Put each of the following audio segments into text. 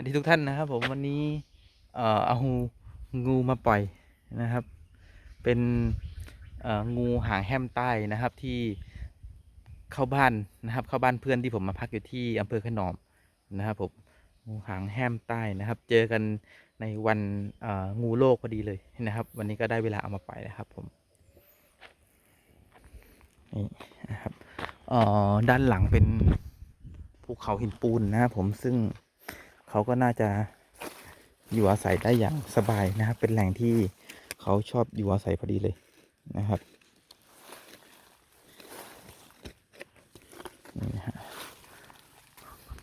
วัสดีทุกท่านนะครับ ผมวันนี้เอ่อเอางูมาปล่อยนะครับ เป็นเอ่องูหางแห้มใต้นะครับที่เข้าบ้านนะครับ เข้าบ้านเพื่อนที่ผมมาพักอยู่ที่อำเภอขนอมนะครับผมงูหางแห้มใต้นะครับ เจอกันในวันเอ่องูโลกพอดีเลยนะครับ วันนี้ก็ได้เวลาเอามาปล่อยแล้วครับผมนี่นะครับเอ่อด้านหลังเป็นภูเขาหินปูนนะครับผมซึ่ง เขาก็น่าจะอยู่อาศัยได้อย่างสบายนะครับ เป็นแหล่งที่เขาชอบอยู่อาศัยพอดีเลยนะครับนี่นะฮะ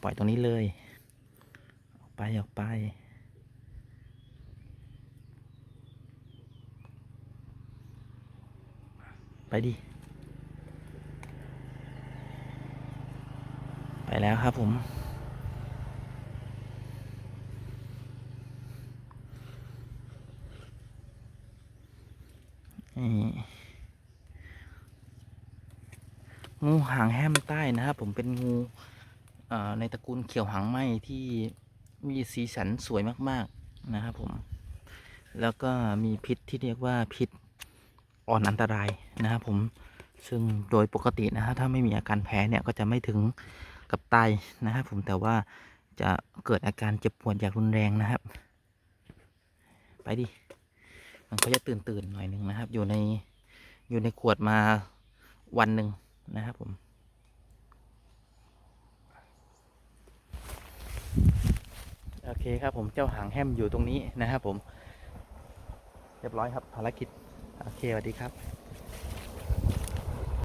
ปล่อยตรงนี้เลย ออกไปออกไปไปดิ ไปแล้วครับผม งูหางแห้มใต้นะครับผมเป็นงูในตระกูลเขียวหางไหมที่มีสีสันสวยมาก ๆ นะครับผม แล้วก็มีพิษที่เรียกว่าพิษอ่อนอันตรายนะครับผม ซึ่งโดยปกตินะฮะถ้าไม่มีอาการแพ้เนี่ยก็จะไม่ถึงกับตายนะครับผมแต่ว่าจะเกิดอาการเจ็บปวดอย่างรุนแรงนะครับ ไปดิ มันก็จะตื่นตื่นหน่อยหนึ่งนะครับ อยู่ในอยู่ในขวดมาวันหนึ่งนะครับผมโอเคครับผมเจ้าหางแฮมอยู่ตรงนี้นะครับผม เรียบร้อยครับภารกิจ โอเคสวัสดีครับ